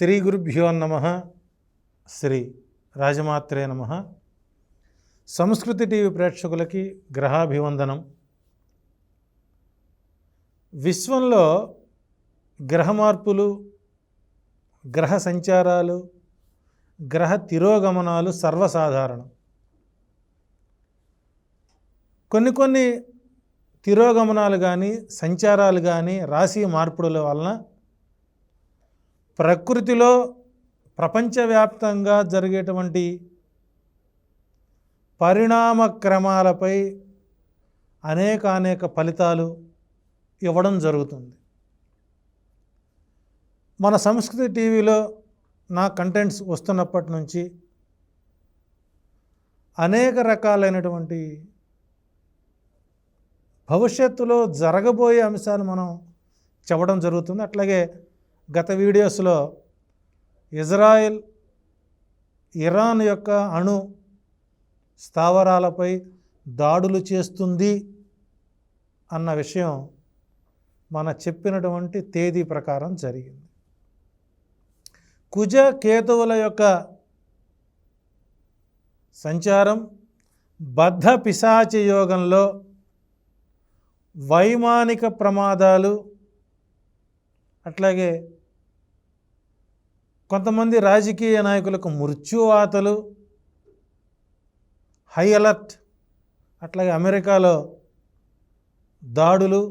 శ్రీ గురుభ్యో నమ. శ్రీ రాజమాత్రే నమ. సంస్కృతి టీవీ ప్రేక్షకులకి గ్రహాభివందనం. విశ్వంలో గ్రహ మార్పులు గ్రహ సంచారాలు గ్రహ తిరోగమనాలు సర్వసాధారణం. కొన్ని కొన్ని తిరోగమనాలు కానీ సంచారాలు కానీ రాశి మార్పుల వలన ప్రకృతిలో ప్రపంచవ్యాప్తంగా జరిగేటువంటి పరిణామ క్రమాలపై అనేక అనేక ఫలితాలు ఇవ్వడం జరుగుతుంది. మన సంస్కృతి టీవీలో నా కంటెంట్స్ వస్తున్నప్పటి నుంచి అనేక రకాలైనటువంటి భవిష్యత్తులో జరగబోయే అంశాలు మనం చెప్పడం జరుగుతుంది. అట్లాగే గత వీడియోస్లో ఇజ్రాయెల్ ఇరాన్ యొక్క అణు స్థావరాలపై దాడులు చేస్తుంది అన్న విషయం మన చెప్పినటువంటి తేదీ ప్రకారం జరిగింది. కుజ కేతువుల యొక్క సంచారం బద్ధ పిశాచి యోగంలో వైమానిక ప్రమాదాలు అట్లాగే కొంతమంది రాజకీయ నాయకులకు మృత్యువాతలు హై అలర్ట్ అట్లాగే అమెరికాలో దాడులు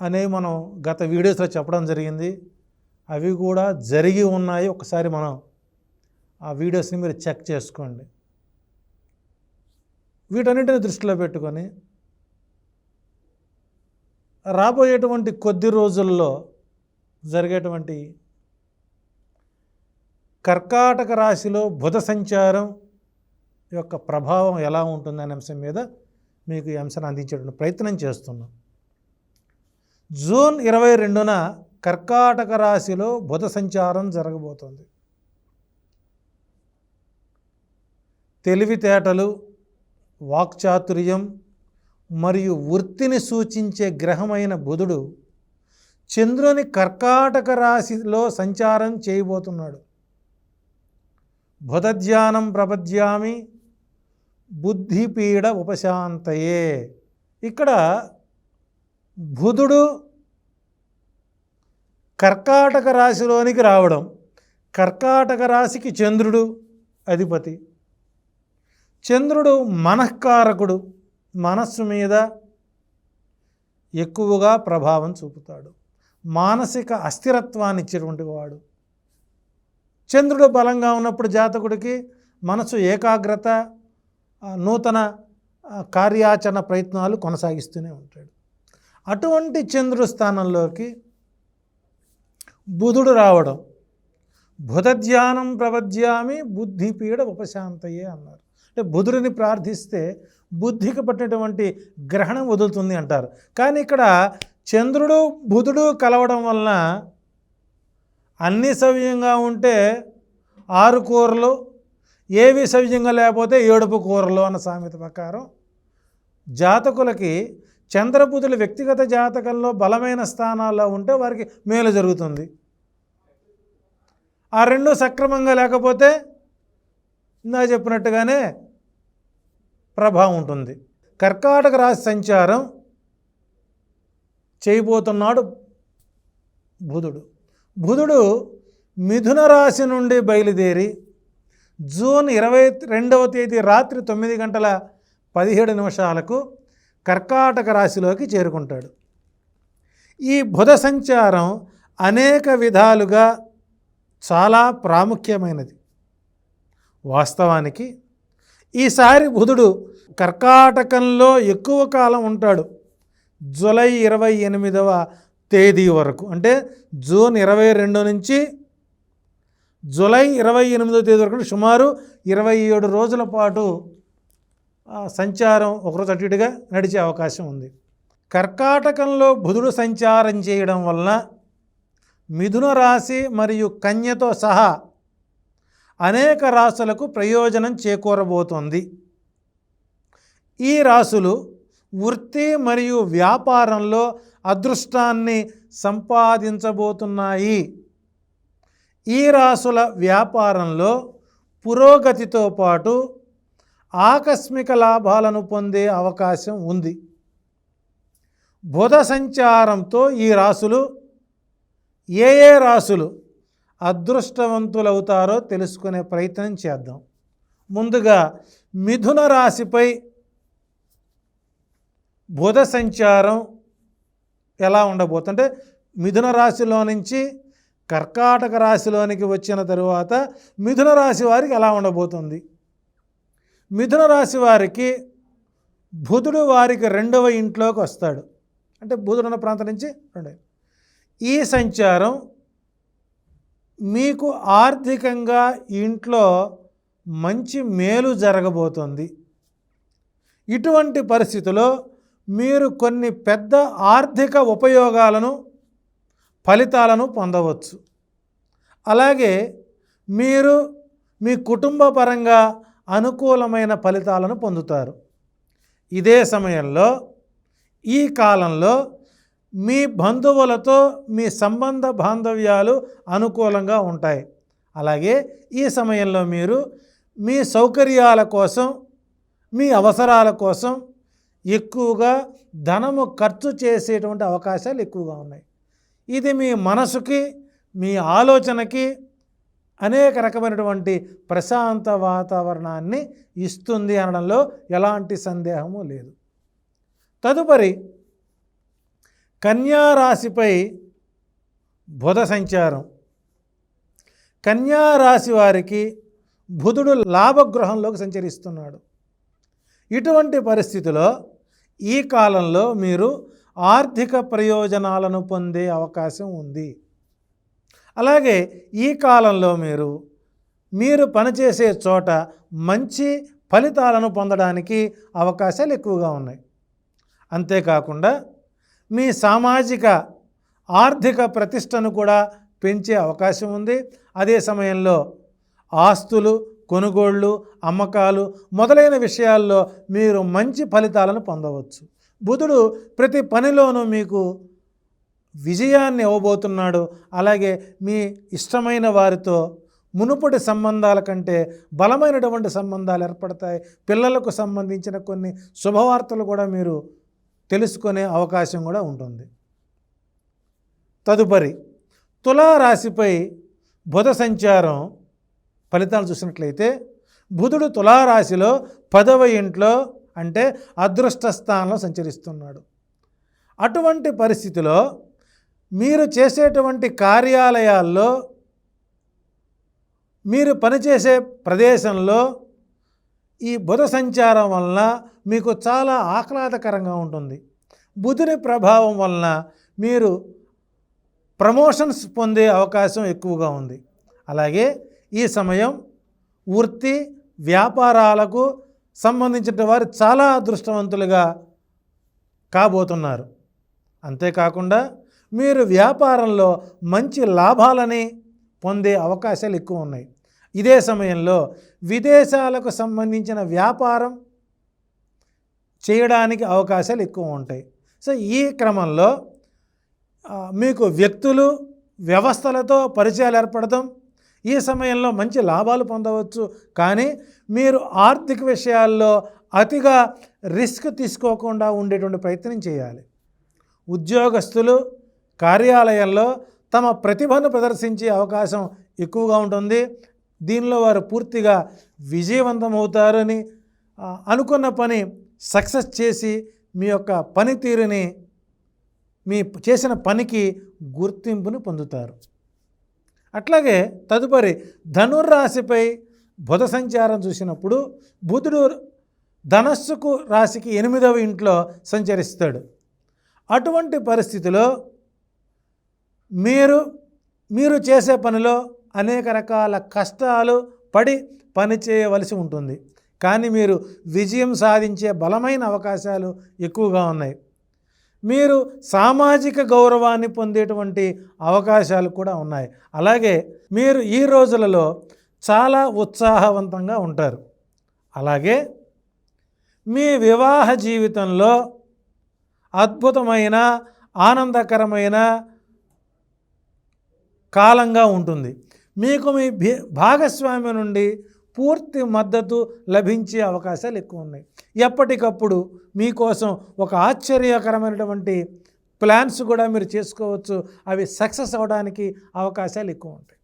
అనేవి మనం గత వీడియోస్లో చెప్పడం జరిగింది. అవి కూడా జరిగి ఉన్నాయి. ఒకసారి మనం ఆ వీడియోస్ని మీరు చెక్ చేసుకోండి. వీటన్నిటిని దృష్టిలో పెట్టుకొని రాబోయేటువంటి కొద్ది రోజుల్లో జరిగేటువంటి కర్కాటక రాశిలో బుధ సంచారం యొక్క ప్రభావం ఎలా ఉంటుందనే అంశం మీద మీకు ఈ అంశాన్ని అందించేటువంటి ప్రయత్నం చేస్తున్నాం. జూన్ ఇరవై రెండున కర్కాటక రాశిలో బుధ సంచారం జరగబోతోంది. తెలివితేటలు వాక్చాతుర్యం మరియు వృత్తిని సూచించే గ్రహమైన బుధుడు చంద్రుని కర్కాటక రాశిలో సంచారం చేయబోతున్నాడు. బుధధ్యానం ప్రపద్యామి బుద్ధిపీడ ఉపశాంతయే. ఇక్కడ బుధుడు కర్కాటక రాశిలోనికి రావడం కర్కాటక రాశికి చంద్రుడు అధిపతి. చంద్రుడు మనఃకారకుడు మనస్సు మీద ఎక్కువగా ప్రభావం చూపుతాడు. మానసిక అస్థిరత్వాన్ని ఇచ్చేటువంటి వాడు. చంద్రుడు బలంగా ఉన్నప్పుడు జాతకుడికి మనసు ఏకాగ్రత నూతన కార్యాచరణ ప్రయత్నాలు కొనసాగిస్తూనే ఉంటాడు. అటువంటి చంద్రుడు స్థానంలోకి బుధుడు రావడం బుధధ్యానం ప్రవధ్యామి బుద్ధిపీడ ఉపశాంతయే అన్నారు. అంటే బుధుడిని ప్రార్థిస్తే బుద్ధికి పట్టినటువంటి గ్రహణం వదులుతుంది అంటారు. కానీ ఇక్కడ చంద్రుడు బుధుడు కలవడం వలన అన్ని సవ్యంగా ఉంటే ఆరు కూరలు ఏవి సవ్యంగా లేకపోతే ఏడుపు కూరలు అన్న సామెత ప్రకారం జాతకులకి చంద్రబుధులు వ్యక్తిగత జాతకంలో బలమైన స్థానాల్లో ఉంటే వారికి మేలు జరుగుతుంది. ఆ రెండు సక్రమంగా లేకపోతే ఇందా చెప్పినట్టుగానే ప్రభావం ఉంటుంది. కర్కాటక రాశి సంచారం చేయబోతున్నాడు బుధుడు. బుధుడు మిథున రాశి నుండి బయలుదేరి జూన్ ఇరవై రెండవ తేదీ రాత్రి తొమ్మిది గంటల పదిహేడు నిమిషాలకు కర్కాటక రాశిలోకి చేరుకుంటాడు. ఈ బుధ సంచారం అనేక విధాలుగా చాలా ప్రాముఖ్యమైనది. వాస్తవానికి ఈసారి బుధుడు కర్కాటకంలో ఎక్కువ కాలం ఉంటాడు. జూలై ఇరవై ఎనిమిదవ తేదీ వరకు. అంటే జూన్ ఇరవై రెండు నుంచి జూలై ఇరవై ఎనిమిదో తేదీ వరకు సుమారు ఇరవై ఏడు రోజుల పాటు సంచారం ఒకరోజు అటు ఇటుగా నడిచే అవకాశం ఉంది. కర్కాటకంలో బుధుడు సంచారం చేయడం వలన మిథున రాశి మరియు కన్యతో సహా అనేక రాశులకు ప్రయోజనం చేకూరబోతోంది. ఈ రాశులు వృత్తి మరియు వ్యాపారంలో అదృష్టాన్ని సంపాదించబోతున్నాయి. ఈ రాసుల వ్యాపారంలో పురోగతితో పాటు ఆకస్మిక లాభాలను పొందే అవకాశం ఉంది. బుధ సంచారంతో ఈ రాసులు ఏ ఏ రాసులు అదృష్టవంతులవుతారో తెలుసుకునే ప్రయత్నం చేద్దాం. ముందుగా మిథున రాశిపై బుధ సంచారం ఎలా ఉండబోతుంటే మిథున రాశిలో నుంచి కర్కాటక రాశిలోనికి వచ్చిన తరువాత మిథున రాశి వారికి ఎలా ఉండబోతుంది? మిథున రాశి వారికి బుధుడు వారికి రెండవ ఇంట్లోకి వస్తాడు. అంటే బుధుడు ఉన్న ప్రాంతం నుంచి రెండవ ఈ సంచారం మీకు ఆర్థికంగా ఇంట్లో మంచి మేలు జరగబోతుంది. ఇటువంటి పరిస్థితిలో మీరు కొన్ని పెద్ద ఆర్థిక ఉపయోగాలను ఫలితాలను పొందవచ్చు. అలాగే మీరు మీ కుటుంబ పరంగా అనుకూలమైన ఫలితాలను పొందుతారు. ఇదే సమయంలో ఈ కాలంలో మీ బంధువులతో మీ సంబంధ బాంధవ్యాలు అనుకూలంగా ఉంటాయి. అలాగే ఈ సమయంలో మీరు మీ సౌకర్యాల కోసం మీ అవసరాల కోసం ఎక్కువగా ధనము ఖర్చు చేసేటువంటి అవకాశాలు ఎక్కువగా ఉన్నాయి. ఇది మీ మనసుకి మీ ఆలోచనకి అనేక రకమైనటువంటి ప్రశాంత వాతావరణాన్ని ఇస్తుంది అనడంలో ఎలాంటి సందేహము లేదు. తదుపరి కన్యా రాశిపై బుధ సంచారం. కన్యా రాశి వారికి బుధుడు లాభగృహంలోకి సంచరిస్తున్నాడు. ఇటువంటి పరిస్థితిలో ఈ కాలంలో మీరు ఆర్థిక ప్రయోజనాలను పొందే అవకాశం ఉంది. అలాగే ఈ కాలంలో మీరు మీరు పనిచేసే చోట మంచి ఫలితాలను పొందడానికి అవకాశాలు ఎక్కువగా ఉన్నాయి. అంతేకాకుండా మీ సామాజిక ఆర్థిక ప్రతిష్టను కూడా పెంచే అవకాశం ఉంది. అదే సమయంలో ఆస్తులు కొనుగోళ్ళు అమ్మకాలు మొదలైన విషయాల్లో మీరు మంచి ఫలితాలను పొందవచ్చు. బుధుడు ప్రతి పనిలోనూ మీకు విజయాన్ని ఇవ్వబోతున్నాడు. అలాగే మీ ఇష్టమైన వారితో మునుపటి సంబంధాల కంటే బలమైనటువంటి సంబంధాలు ఏర్పడతాయి. పిల్లలకు సంబంధించిన కొన్ని శుభవార్తలు కూడా మీరు తెలుసుకునే అవకాశం కూడా ఉంటుంది. తదుపరి తులారాశిపై బుధ సంచారం ఫలితాలు చూసినట్లయితే బుధుడు తులారాశిలో పదవ ఇంట్లో అంటే అదృష్ట స్థానంలో సంచరిస్తున్నాడు. అటువంటి పరిస్థితిలో మీరు చేసేటువంటి కార్యాలయాల్లో మీరు పనిచేసే ప్రదేశంలో ఈ బుధ సంచారం వలన మీకు చాలా ఆహ్లాదకరంగా ఉంటుంది. బుధుని ప్రభావం వలన మీరు ప్రమోషన్స్ పొందే అవకాశం ఎక్కువగా ఉంది. అలాగే ఈ సమయం వృత్తి వ్యాపారాలకు సంబంధించిన వారు చాలా అదృష్టవంతులుగా కాబోతున్నారు. అంతేకాకుండా మీరు వ్యాపారంలో మంచి లాభాలని పొందే అవకాశాలు ఎక్కువ ఉన్నాయి. ఇదే సమయంలో విదేశాలకు సంబంధించిన వ్యాపారం చేయడానికి అవకాశాలు ఎక్కువ ఉంటాయి. సో ఈ క్రమంలో మీకు వ్యక్తులు వ్యవస్థలతో పరిచయాలు ఏర్పడటం ఈ సమయంలో మంచి లాభాలు పొందవచ్చు. కానీ మీరు ఆర్థిక విషయాల్లో అతిగా రిస్క్ తీసుకోకుండా ఉండేటువంటి ప్రయత్నం చేయాలి. ఉద్యోగస్తులు కార్యాలయంలో తమ ప్రతిభను ప్రదర్శించే అవకాశం ఎక్కువగా ఉంటుంది. దీనిలో వారు పూర్తిగా విజయవంతమవుతారని అవుతారని అనుకున్న పని సక్సెస్ చేసి మీ యొక్క పనితీరుని మీ చేసిన పనికి గుర్తింపుని పొందుతారు. అట్లాగే తదుపరి ధనుర్రాశిపై బుధ సంచారం చూసినప్పుడు బుధుడు ధనస్సుకు రాశికి ఎనిమిదవ ఇంట్లో సంచరిస్తాడు. అటువంటి పరిస్థితిలో మీరు మీరు చేసే పనిలో అనేక రకాల కష్టాలు పడి పని చేయవలసి ఉంటుంది. కానీ మీరు విజయం సాధించే బలమైన అవకాశాలు ఎక్కువగా ఉన్నాయి. మీరు సామాజిక గౌరవాన్ని పొందేటువంటి అవకాశాలు కూడా ఉన్నాయి. అలాగే మీరు ఈ రోజులలో చాలా ఉత్సాహవంతంగా ఉంటారు. అలాగే మీ వివాహ జీవితంలో అద్భుతమైన ఆనందకరమైన కాలంగా ఉంటుంది. మీకు మీ భాగస్వామి నుండి పూర్తి మద్దతు లభించే అవకాశాలు ఎక్కువ ఉన్నాయి. ఎప్పటికప్పుడు మీకోసం ఒక ఆశ్చర్యకరమైనటువంటి ప్లాన్స్ కూడా మీరు చేసుకోవచ్చు. అవి సక్సెస్ అవ్వడానికి అవకాశాలు ఎక్కువ ఉంటాయి.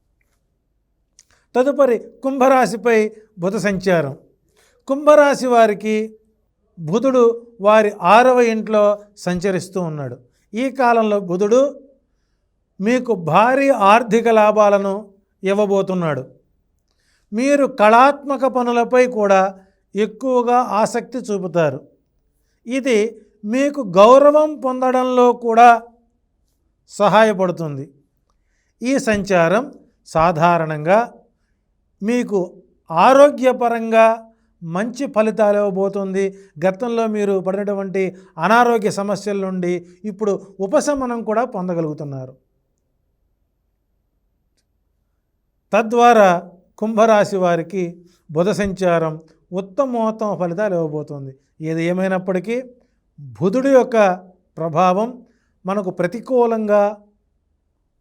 తదుపరి కుంభరాశిపై బుధ సంచారం. కుంభరాశి వారికి బుధుడు వారి ఆరవ ఇంట్లో సంచరిస్తూ ఉన్నాడు. ఈ కాలంలో బుధుడు మీకు భారీ ఆర్థిక లాభాలను ఇవ్వబోతున్నాడు. మీరు కళాత్మక పనులపై కూడా ఎక్కువగా ఆసక్తి చూపుతారు. ఇది మీకు గౌరవం పొందడంలో కూడా సహాయపడుతుంది. ఈ సంచారం సాధారణంగా మీకు ఆరోగ్యపరంగా మంచి ఫలితాలు ఇవ్వబోతుంది. గతంలో మీరు పడినటువంటి అనారోగ్య సమస్యల నుండి ఇప్పుడు ఉపశమనం కూడా పొందగలుగుతున్నారు. తద్వారా కుంభరాశి వారికి బుధ సంచారం ఉత్తమోత్తమ ఫలితాలు ఇవ్వబోతోంది. ఏది ఏమైనప్పటికీ బుధుడి యొక్క ప్రభావం మనకు ప్రతికూలంగా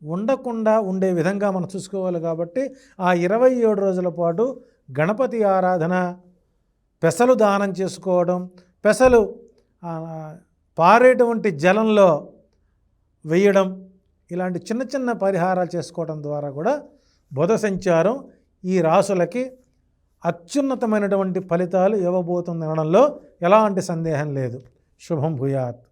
ఉండకుండా ఉండే విధంగా మనం చూసుకోవాలి కాబట్టి ఆ ఇరవై ఏడు రోజుల పాటు గణపతి ఆరాధన పెసలు దానం చేసుకోవడం పెసలు పారేటువంటి జలంలో వేయడం ఇలాంటి చిన్న చిన్న పరిహారాలు చేసుకోవడం ద్వారా కూడా బుధ సంచారం ఈ రాసులకి అత్యున్నతమైనటువంటి ఫలితాలు ఇవ్వబోతుంది అనడంలో ఎలాంటి సందేహం లేదు. శుభం భూయాత్.